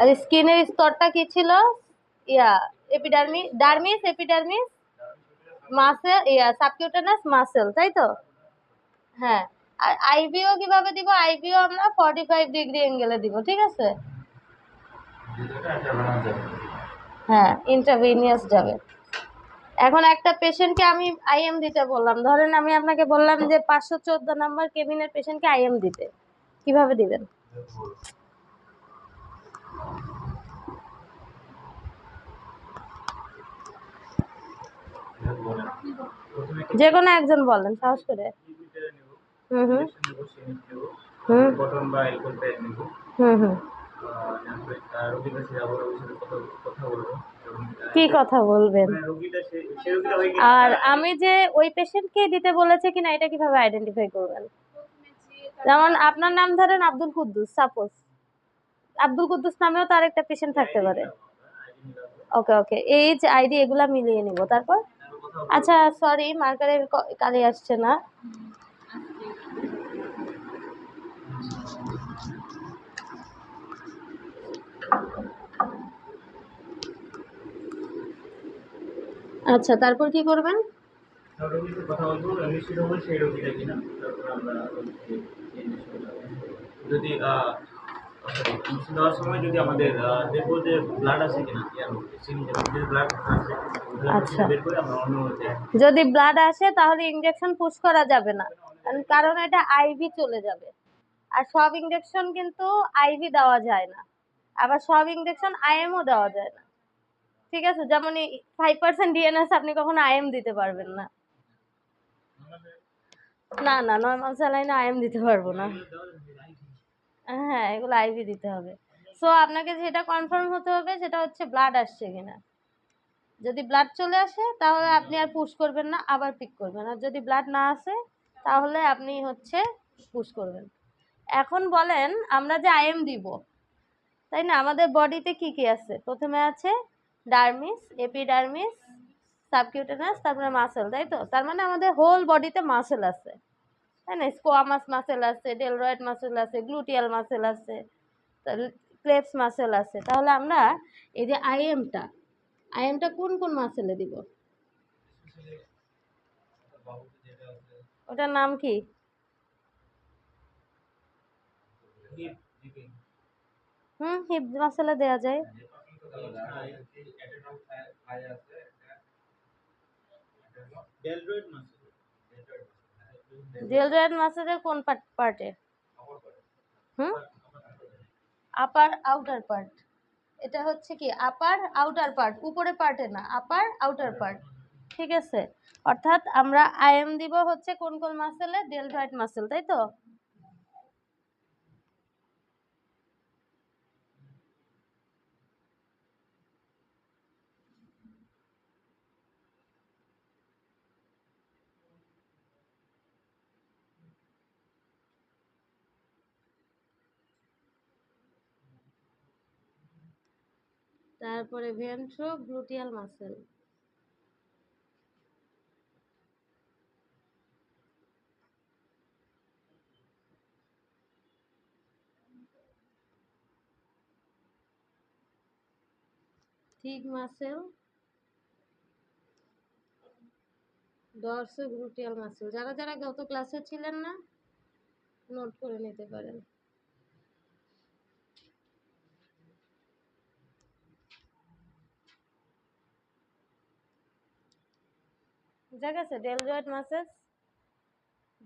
আর স্কিনের স্তরটা কি ছিল? Yeah epidermi dermis epidermis muscle yeah subcutaneous muscle তাই তো? হ্যাঁ আর আইবিও কীভাবে দিব? আইবিও আমরা ফর্টি ফাইভ ডিগ্রি অ্যাঙ্গেলে দিব, ঠিক আছে? হ্যাঁ ইন্টারভিনিয়াস যাবে। এখন একটা পেশেন্টকে আমি আইএম দিতে বললাম। ধরেন আমি আপনাকে বললাম যে পাঁচশো চোদ্দ নাম্বার কেবিনের পেশেন্টকে আইএম দিতে। কীভাবে দিবেন? যে কোনো একজন বলেন, সাহস করে। হুম হুম। হুম। হুম হুম। কি কথা বলবেন? আর আমি যে ওই পেশেন্টকে দিতে বলেছে কিনা, এটা কীভাবে আইডেন্টিফাই করবেন? যেমন আপনার নাম ধরেন আব্দুল কুদ্দুস সাপোজ আব্দুল কুদ্দুস নামেও তার একটা পেশেন্ট থাকতে পারে। ওকে ওকে। এইজ আইডি এগুলা মিলিয়ে নিব। তারপর? আচ্ছা সরি মার্কারের কালি আসছে না আচ্ছা তারপর কি করবেন। যদি দেওয়ার সময় যদি আমাদের দেখব যে ব্লাড আছে কিনা ব্লাড আছে আচ্ছা। যদি ব্লাড আসে তাহলে ইঞ্জেকশন পুশ করা যাবে না। কারণ- কারণ এটা আইভি চলে যাবে। আর সব ইঞ্জেকশন কিন্তু আইভি দেওয়া যায় না। আবার সব ইঞ্জেকশন আইএমও দেওয়া যায় না। ঠিক আছে? যেমন ফাইভ পার্সেন্ট ডিএনএস আপনি কখনো আইএম দিতে পারবেন না। না না নর্মাল স্যালাইনে আইএম দিতে পারব না। হ্যাঁ এগুলো আইভি দিতে হবে। সো আপনাকে যেটা কনফার্ম হতে হবে সেটা হচ্ছে ব্লাড আসছে কিনা। যদি ব্লাড চলে আসে, তাহলে আপনি আর পুশ করবেন না, আবার পিক করবেন। আর যদি ব্লাড না আসে, তাহলে আপনি হচ্ছে পুশ করবেন। এখন বলেন, আমরা যে আইএম দিব, তাই না? আমাদের বডিতে কি কি আছে? প্রথমে আছে ডার্মিস এপিডার্মিস সাবকিউটেনাস তারপরে মাসেল তাই তো? তার মানে আমাদের হোল বডিতে মাসেল আছে। তাই না স্কোয়ামাস মাসেল আছে, ডেলরয়েড মাসেল আছে, গ্লুটিয়াল মাসেল আছে ক্লেপস মাসেল আছে। তাহলে আমরা এই যে আইএমটা আইএমটা কোন কোন মাসেলে দিব? ওটার নাম কি? হুম, হিপ মাসেলে দেওয়া যায়। ডেলড্রয়েড মাসেল। ডেলরয়েড মাসেলের কোন পার্টে হুম? আপার, আউটার পার্ট। এটা হচ্ছে কি, আপার, আউটার পার্ট, উপরে পার্টে না, আপার, আউটার পার্ট। ঠিক আছে? অর্থাৎ আমরা আইএম দিব হচ্ছে কোন কোন মাসেলে? ডেলটয়েড মাসেল, তাই তো? তারপরে ventrogluteal muscle. Thigh muscle. Dorsogluteal muscle. যারা যারা গত ক্লাসে ছিলেন না, নোট করে নিতে পারেন। বুঝা গেছে? Deltoid muscle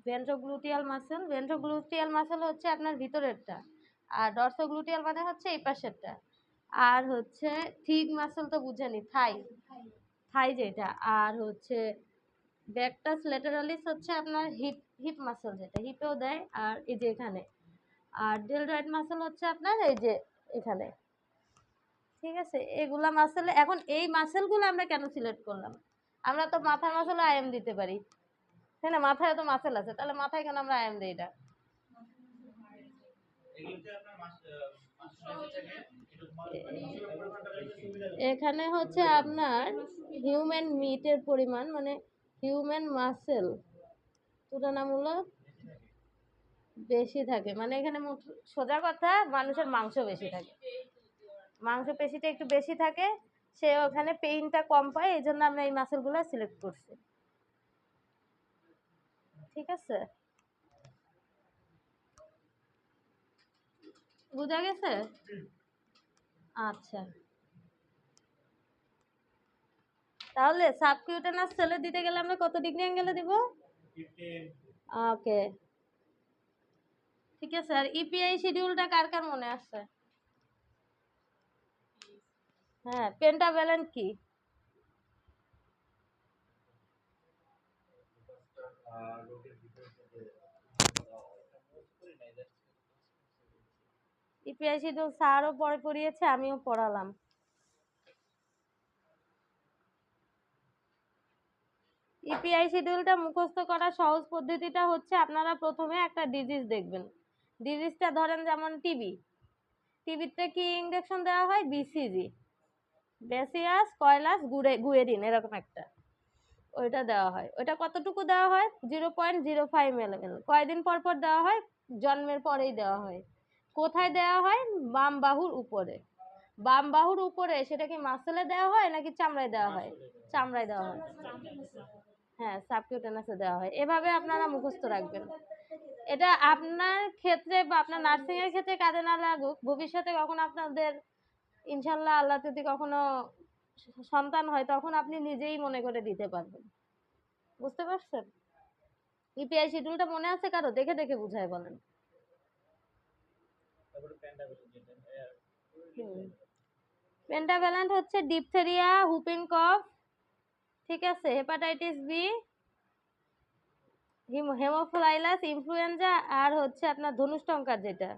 ventrogluteal muscle ventrogluteal muscle হচ্ছে আপনার ভিতরেরটা, আর ডর্সোগ্লুটিয়াল মানে হচ্ছে এই পাশেরটা। আর হচ্ছে থিক মাসেল তো বুঝেনি থাই থাই যেটা। আর হচ্ছে ব্যাকটাস লেটারালিস হচ্ছে আপনার হিপ হিপ মাসেল যেটা হিপেও দেয়, আর এই যে এখানে। আর ডেলডয়েড মাসেল হচ্ছে আপনার এই যে এখানে। ঠিক আছে? এগুলা মাসেল এখন এই মাসেলগুলো আমরা কেন সিলেক্ট করলাম? আমরা তো মাথার মাসেল আইএম দিতে পারি। তাই না, মাথায় তো মাসেল আছে। তাহলে মাথায় কেন আমরা আইএম দিই এটা? এখানে হচ্ছে আপনার হিউম্যান মিটের পরিমাণ মানে হিউম্যান মাসেল তুলনামূলক বেশি থাকে। মানে এখানে সোজা কথা, মানুষের মাংস বেশি থাকে। মাংস পেশিটা একটু বেশি থাকে সে ওখানে পেইনটা কম পায় এই জন্য আমরা এই মাসেলগুলো সিলেক্ট করছি। ঠিক আছে? বুঝা গেছে? আচ্ছা। তাহলে সাবকিউটেনাস সেলে দিতে গেলে আমরা কত ডিগ্রি অ্যাঙ্গেলে দিব? ওকে ঠিক আছে আর ইপিআই শিডিউলটা কার কার মনে আছে? হ্যাঁ পেন্টাভ্যালেন্ট কি? ইপিআই শিডিউল স্যারও পরে পড়িয়েছে আমিও পড়ালাম। ইপিআই শিডিউলটা মুখস্থ করার সহজ পদ্ধতিটা হচ্ছে আপনারা প্রথমে একটা ডিজিজ দেখবেন। ডিজিজটা ধরেন যেমন টিবি টিবিতে কি ইঞ্জেকশন দেওয়া হয়? বিসিজি বেসিয়াস কয়লাস গুড়ে গুয়েরিন এরকম একটা। ওইটা দেওয়া হয়। ওইটা কতটুকু দেওয়া হয়? Zero point zero five L কয়দিন পর পর দেওয়া হয়? জন্মের পরেই দেওয়া হয়। কোথায় দেওয়া হয়? বাম বাহুর উপরে। বাম বাহুর উপরে সেটা কি মাসেলে দেওয়া হয় নাকি চামড়ায় দেওয়া হয়। চামড়ায় দেওয়া হয়। হ্যাঁ সাবকিউটেনাসে দেওয়া হয়। এভাবে আপনারা মুখস্থ রাখবেন। এটা আপনার ক্ষেত্রে বা আপনার নার্সিংয়ের ক্ষেত্রে কাজে না লাগুক ভবিষ্যতে কখন আপনাদের ইনশাল্লাহ আল্লাহ যদি কখনো সন্তান হয় তখন আপনি নিজেই মনে করে দিতে পারবেন। বুঝতে পারছেন? ইপিআই শিডিউলটা মনে আছে কারও? দেখে দেখে বুঝায় বলেন। পেন্টাভ্যালেন্ট হচ্ছে ডিপথেরিয়া হুপিং কফ ঠিক আছে? হেপাটাইটিস বি হেমোফ্লাইলাস ইনফ্লুয়েঞ্জা আর হচ্ছে আপনার ধনুষ্টঙ্কার যেটা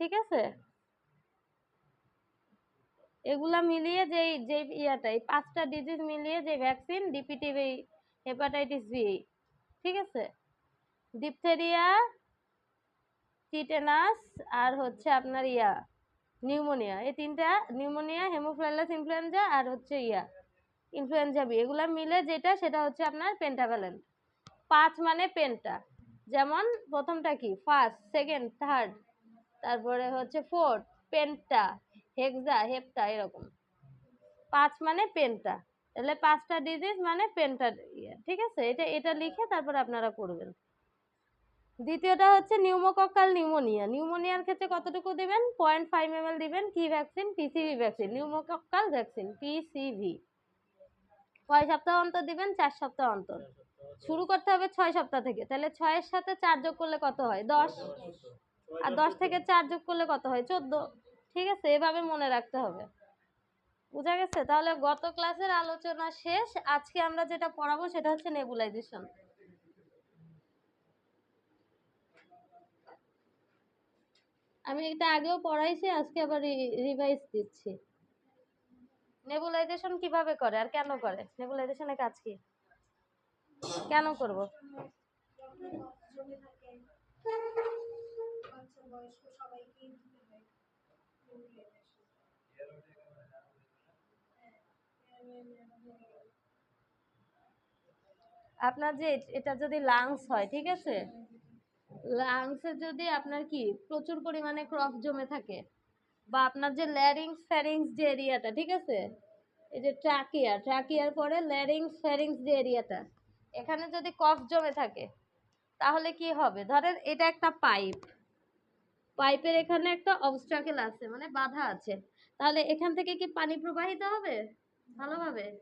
ঠিক আছে? এগুলা মিলিয়ে যেই যে ইয়াটা, এই পাঁচটা ডিজিজ মিলিয়ে যে ভ্যাকসিন ডিপিটি হেপাটাইটিস বি ঠিক আছে? ডিপথেরিয়া টিটেনাস আর হচ্ছে আপনার ইয়া নিউমোনিয়া এই তিনটা নিউমোনিয়া হেমোফ্লাইলাস ইনফ্লুয়েঞ্জা আর হচ্ছে ইয়া ইনফ্লুয়েঞ্জা বি এগুলা মিলে যেটা, সেটা হচ্ছে আপনার পেন্টাভ্যালেন্ট পাঁচ মানে পেন্টা যেমন প্রথমটা কি? ফার্স্ট সেকেন্ড থার্ড তারপরে হচ্ছে ফোর্থ পেন্টা হেক্সা, হেপ্টা এরকম। পাঁচ মানে পেন্টা। তাহলে পাঁচটা ডিজিজ মানে পেন্টা ইয়ে ঠিক আছে? এটা এটা লিখে তারপর আপনারা করবেন। দ্বিতীয়টা হচ্ছে নিউমোকক্কাল নিউমোনিয়া নিউমোনিয়ার ক্ষেত্রে কতটুকু দিবেন? পয়েন্ট ফাইভ এম দিবেন। কি vaccine PCV vaccine pneumococcal vaccine PCV কয় সপ্তাহ অন্তর দিবেন? চার সপ্তাহ অন্তর। শুরু করতে হবে ছয় সপ্তাহ থেকে। তাহলে ছয়ের সাথে চার যোগ করলে কত হয়? দশ। আর দশ থেকে চার যোগ করলে কত হয়? চোদ্দ। ঠিক আছে, এভাবে মনে রাখতে হবে। বুঝা গেছে? তাহলে গত ক্লাসের আলোচনা শেষ। আজকে আমরা যেটা পড়াবো সেটা হচ্ছে নেবুলাইজেশন। আমি এটা আগেও পড়াইছি, আজকে আবার রিভাইজ দিচ্ছি। নেবুলাইজেশন কীভাবে করে আর কেন করে? নেবুলাইজেশনের কাজ কি? কেন করব? আপনার যে এটা যদি লাংস হয়, ঠিক আছে? লাংসে যদি আপনার কি, প্রচুর পরিমাণে ক্রপ জমে থাকে বা আপনার যে ল্যারিংস ফ্যারিংস যে এরিয়াটা ঠিক আছে? এই যে ট্রাকিয়া ট্রাকিয়ার পরে ল্যারিংস ফ্যারিংস যে এরিয়াটা এখানে যদি কফ জমে থাকে, তাহলে কি হবে? ধরেন এটা একটা পাইপ পাইপের এখানে একটা অবস্ট্রাকেল আছে মানে বাধা আছে। তাহলে এখান থেকে কি পানি প্রবাহিত হবে? ভালোভাবে।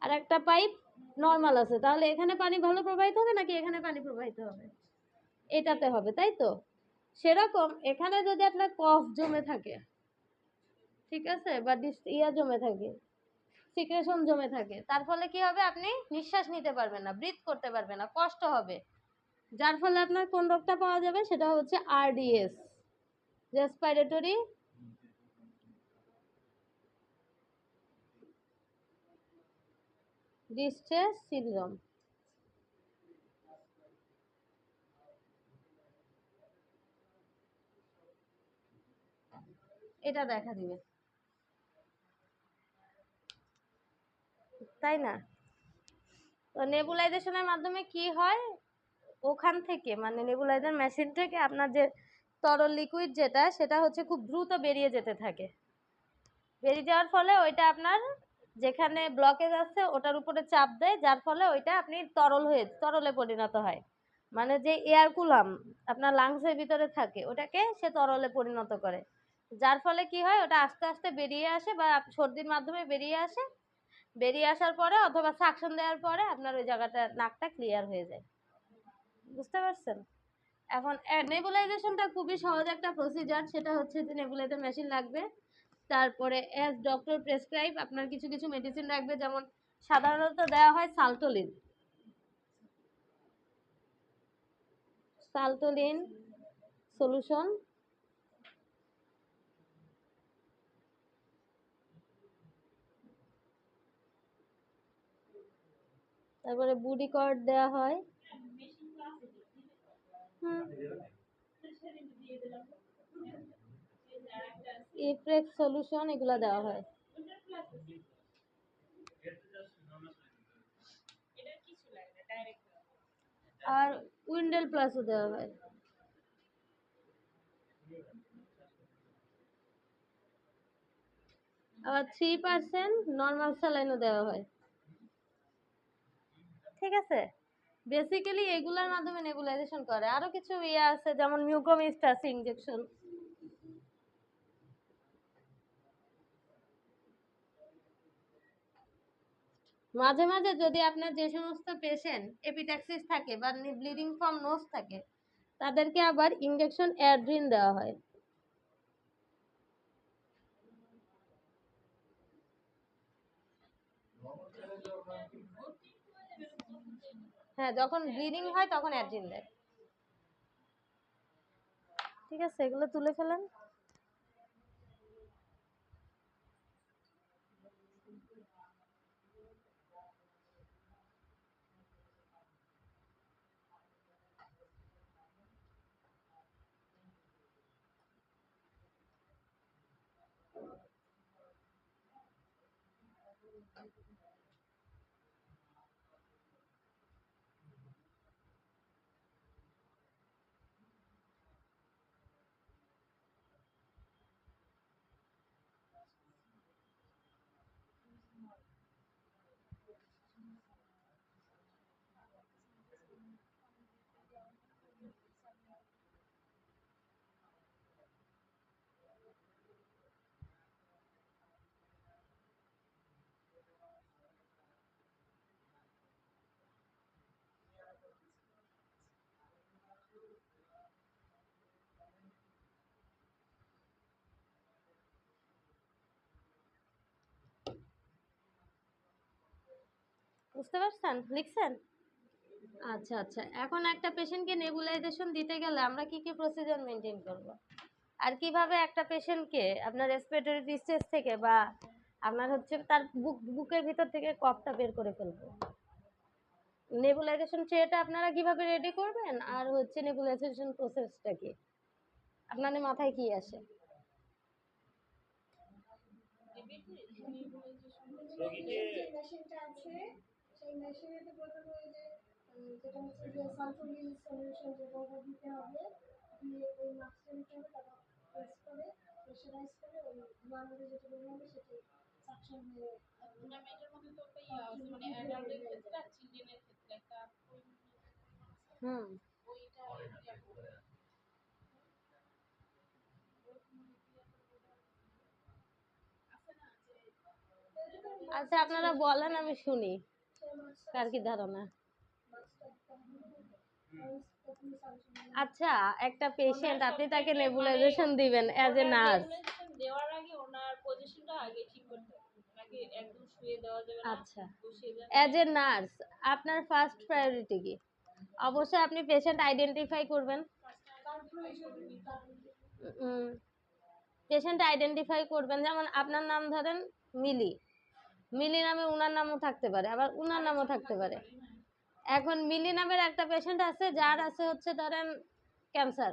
আর একটা পাইপ নর্মাল আছে, তাহলে এখানে পানি ভালো প্রবাহিত হবে নাকি এখানে পানি প্রবাহিত হবে? এটাতে হবে, তাই তো? সেরকম এখানে যদি আপনার কফ জমে থাকে, ঠিক আছে? বা ডিস- ইয়া জমে থাকে সিক্রেশন জমে থাকে, তার ফলে কি হবে? আপনি নিঃশ্বাস নিতে পারবেন না ব্রিথ করতে পারবেন না, কষ্ট হবে। যার ফলে আপনার কোন রোগটা পাওয়া যাবে? সেটা হচ্ছে আরডিএস রেসপিরেটরি ডিস্ট্রেস সিনড্রোম এটা দেখা দিবে। তাই না? তো নেবুলাইজেশনের মাধ্যমে কি হয়? ওখান থেকে মানে নেবুলাইজার মেশিন থেকে আপনার যে তরল লিকুইড যেটা, সেটা হচ্ছে খুব দ্রুত বেরিয়ে যেতে থাকে। বেরিয়ে যাওয়ার ফলে ওইটা আপনার যেখানে ব্লকেজ আছে, ওটার উপরে চাপ দেয়, যার ফলে ওইটা আপনি তরল হয়ে, তরলে পরিণত হয়। মানে যে এয়ার কুলাম আপনার লাংসের ভিতরে থাকে, ওটাকে সে তরলে পরিণত করে। যার ফলে কি হয়, ওটা আস্তে আস্তে বেরিয়ে আসে বা সর্দির মাধ্যমে বেরিয়ে আসে। বেরিয়ে আসার পরে অথবা সাকশন দেওয়ার পরে আপনার ওই জায়গাটা নাকটা ক্লিয়ার হয়ে যায়। বুঝতে পারছেন? এখন নেবুলাইজেশনটা খুবই সহজ একটা প্রসিজার সেটা হচ্ছে যে নেবুলাইজার মেশিন লাগবে, তারপরে অ্যাজ ডক্টর প্রেসক্রাইব আপনার কিছু কিছু মেডিসিন রাখবে, যেমন সাধারণত দেওয়া হয় সালটোলিন। সালটোলিন সলিউশন তারপরে বুডি কর্ড দেওয়া হয়। ইফ্রেক্স সলিউশন এগুলো দেওয়া হয়। আর উইন্ডেল প্লাসও দেওয়া হয়। আবার থ্রি পার্সেন্ট নর্মাল স্যালাইনও দেওয়া হয়। ঠিক আছে? বেসিক্যালি এগুলোর মাধ্যমে নেবুলাইজেশন করে। আরও কিছু ইয়ে আছে, যেমন মিউকোমিস্টাস ইনজেকশন মাঝে মাঝে যদি আপনার যে সমস্ত পেশেন্ট এপিট্যাক্সিস থাকে বা ব্লিডিং ফ্রম নোজ থাকে, তাদেরকে আবার ইনজেকশন অ্যাড্রিন দেওয়া হয়। হ্যাঁ যখন ব্লিডিং হয় তখন অ্যাড্রিন দেয়। ঠিক আছে এগুলো তুলে ফেলেন। বুঝতে পারছেন? লিখছেন? আচ্ছা আচ্ছা। এখন একটা পেশেন্টকে নেবুলাইজেশন দিতে গেলে আমরা কি কি প্রসিজার মেনটেন করব? আর কীভাবে একটা পেশেন্টকে আপনার রেসপিরেটরি ডিস্টেন্স থেকে বা আপনার হচ্ছে তার বুক বুকের ভিতর থেকে কফটা বের করে ফেলব? নেবুলাইজেশন ট্রেটা আপনারা কীভাবে রেডি করবেন? আর হচ্ছে নেবুলাইজেশন প্রসেসটা কি? আপনাদের মাথায় কি আসে? রোগীকে সেই মেশিনেতে প্রথমে ওই যে যেটা হচ্ছে যে সালফোনিল সলিউশন যেটা ওটা দিতে হবে দিয়ে ওই মাস্কটা দিতে হবে তারপর প্রেস করে প্রেশারাইজ করে ওই ধোঁয়ার যেটা বের হবে সেটা সাকশন হয়ে মধ্যে তো মানে অ্যাডাল্টের ক্ষেত্রে আর চিলড্রেনের ক্ষেত্রে একটা হুম। ওইটা আচ্ছা আপনারা বলেন আমি শুনি। কার কি ধারণা? আচ্ছা একটা পেশেন্ট আপনি তাকে নেবুলাইজেশন দিবেন অ্যাজ এ নার্স দেওয়ার আগে ওনার পজিশনটা আগে ঠিক করতে হবে। নাকি একদম শুয়ে দেওয়া যাবে না আচ্ছা। অ্যাজ এ নার্স আপনার ফার্স্ট প্রায়োরিটি কি? অবশ্যই আপনি পেশেন্ট আইডেন্টিফাই করবেন। পেশেন্ট আইডেন্টিফাই করবেন। যেমন আপনার নাম ধরেন মিলি। মিলি নামে উনার নামও থাকতে পারে আবার উনার নামও থাকতে পারে। এখন মিলি নামের একটা পেশেন্ট আছে যার আছে হচ্ছে ধরেন ক্যান্সার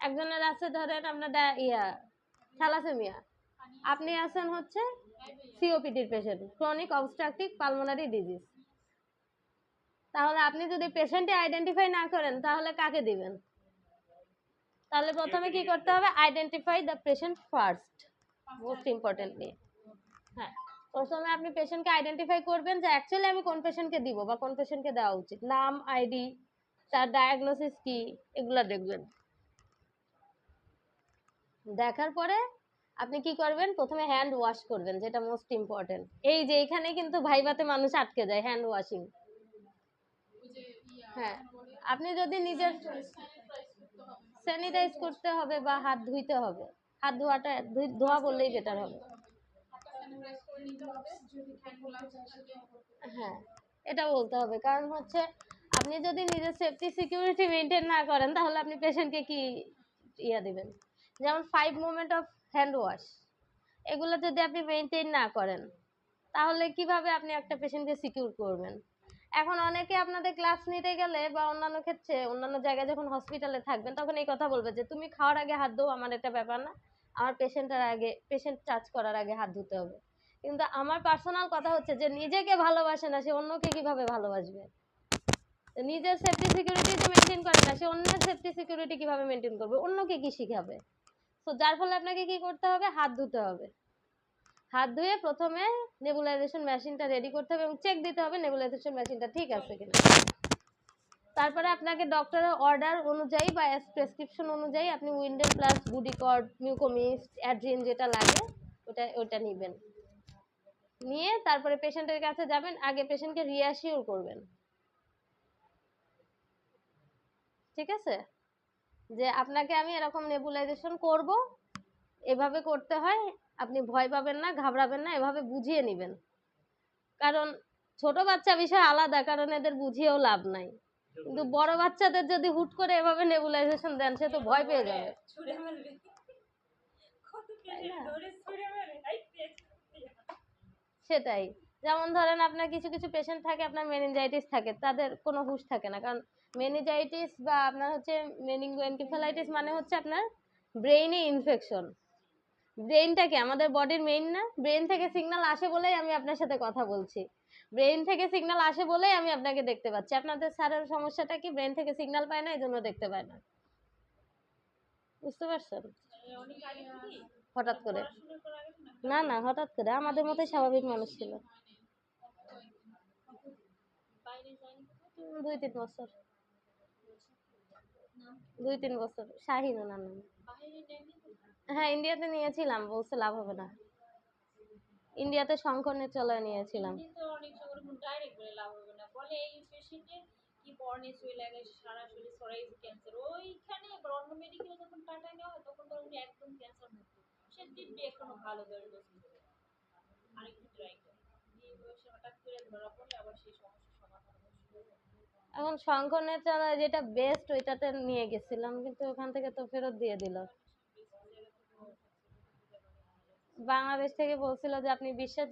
একজনের আছে ধরেন আপনার ইয়া থ্যালাসেমিয়া। আপনি আছেন হচ্ছে সিওপিডির patient chronic obstructive pulmonary disease তাহলে আপনি যদি পেশেন্টে আইডেন্টিফাই না করেন তাহলে কাকে দিবেন? তাহলে প্রথমে কি করতে হবে identify the patient first most importantly হ্যাঁ প্রথমে আপনি পেশেন্টকে আইডেন্টিফাই করবেন যে অ্যাকচুয়ালি আমি কোন পেশেন্টকে দিব বা কোন পেশেন্টকে দেওয়া উচিত। নাম আইডি তার ডায়াগনোসিস কি, এগুলো দেখবেন। দেখার পরে আপনি কি করবেন? প্রথমে হ্যান্ড ওয়াশ করবেন, যেটা মোস্ট ইম্পর্টেন্ট এই যে এখানে কিন্তু ভাইভাতে মানুষ আটকে যায় হ্যান্ড ওয়াশিং হ্যাঁ আপনি যদি নিজের স্যানিটাইজ করতে হবে বা হাত ধুইতে হবে। হাত ধোয়াটা ধোয়া বললেই বেটার হবে। হ্যাঁ এটা বলতে হবে। কারণ হচ্ছে, আপনি যদি নিজের সেফটি সিকিউরিটি মেনটেন না করেন, তাহলে আপনি পেশেন্টকে কি ইয়া দিবেন? যেমন five moment of hand wash এগুলো যদি আপনি মেনটেন না করেন, তাহলে কীভাবে আপনি একটা পেশেন্টকে সিকিউর করবেন? এখন অনেকে আপনাদের ক্লাস নিতে গেলে বা অন্যান্য ক্ষেত্রে, অন্যান্য জায়গায় যখন হসপিটালে থাকবেন, তখন এই কথা বলবে যে, তুমি খাওয়ার আগে হাত ধোও, আমার এটা ব্যাপার না। আমার পেশেন্টের আগে পেশেন্ট টাচ করার আগে হাত ধুতে হবে। কিন্তু আমার পার্সোনাল কথা হচ্ছে যে নিজেকে ভালোবাসে না, সে অন্যকে কীভাবে ভালোবাসবে? নিজের সেফটি সিকিউরিটি যে মেনটেন করে না, সে অন্যের সেফটি সিকিউরিটি কীভাবে মেনটেন করবে? অন্যকে কি শিখাবে? তো যার ফলে আপনাকে কি করতে হবে? হাত ধুতে হবে। হাত ধুয়ে প্রথমে নেবুলাইজেশন মেশিনটা রেডি করতে হবে এবং চেক দিতে হবে নেবুলাইজেশন মেশিনটা ঠিক আছে কিনা। তারপরে আপনাকে ডক্টরের অর্ডার অনুযায়ী বা প্রেসক্রিপশন অনুযায়ী আপনি উইন্ডেল প্লাস বুডিকর্ড মিউকোমিস্ট অ্যাড্রিন যেটা লাগে, ওটা ওটা নেবেন। নিয়ে তারপরে পেশেন্টের কাছে যাবেন আগে পেশেন্টকে রিঅ্যাসিওর করবেন। ঠিক আছে? যে আপনাকে আমি এরকম নেবুলাইজেশন করব এভাবে করতে হয় আপনি ভয় পাবেন না ঘাবড়াবেন না এভাবে বুঝিয়ে নেবেন। কারণ ছোট বাচ্চা বিষয় আলাদা কারণ এদের বুঝিয়েও লাভ নাই। কিন্তু বড় বাচ্চাদের যদি হুট করে এভাবে নেবুলাইজেশন দেন সে তো ভয় পেয়ে যাবে। সেটাই। যেমন ধরেন আপনার কিছু কিছু পেশেন্ট থাকে, আপনার মেনিনজাইটিস থাকে, তাদের কোনো হুঁশ থাকে না। কারণ মেনিনজাইটিস বা আপনার হচ্ছে মেনিঙ্গো এনকেফালাইটিস মানে হচ্ছে আপনার ব্রেইনে ইনফেকশন ব্রেইনটাকে আমাদের বডির মেইন না? ব্রেন থেকে সিগন্যাল আসে বলেই আমি আপনার সাথে কথা বলছি। ব্রেন থেকে সিগন্যাল আসে বলেই আমি আপনাকে দেখতে পাচ্ছি। আপনাদের স্যারের সমস্যাটা কি? ব্রেন থেকে সিগন্যাল পায় না এই জন্য দেখতে পায় না। বুঝতে পারছেন? হঠাৎ করে। না না হঠাৎ করে। আমাদের মতোই স্বাভাবিক মানুষ ছিল। দুই তিন বছর। দুই তিন বছর। শাহিন ওনার নাম? হ্যাঁ ইন্ডিয়াতে নিয়েছিলাম বলছে লাভ হবে না। ইন্ডিয়াতে শঙ্কর চলে নিয়েছিলাম সারা শরীর ক্যান্সার ওইখানে অন্য মেডিকেলে যখন টাটায় নেওয়া হয় তখন তো উনি একদম ক্যান্সার মুক্ত। সে দিব্যি এখনও ভালো ডোজ আরেকটু ট্রাই করে। এই বয়সে হঠাৎ করে ধরা পড়লে আবার সেই সমস্যার সমাধান মুশকিল যায়। এখন যেটা বেস্ট ওইটাতে নিয়ে গেছিলাম কিন্তু ওখান থেকে তো ফেরত দিয়ে দিল। বাংলাদেশ থেকে বলছিল যে আপনি বিশ্বের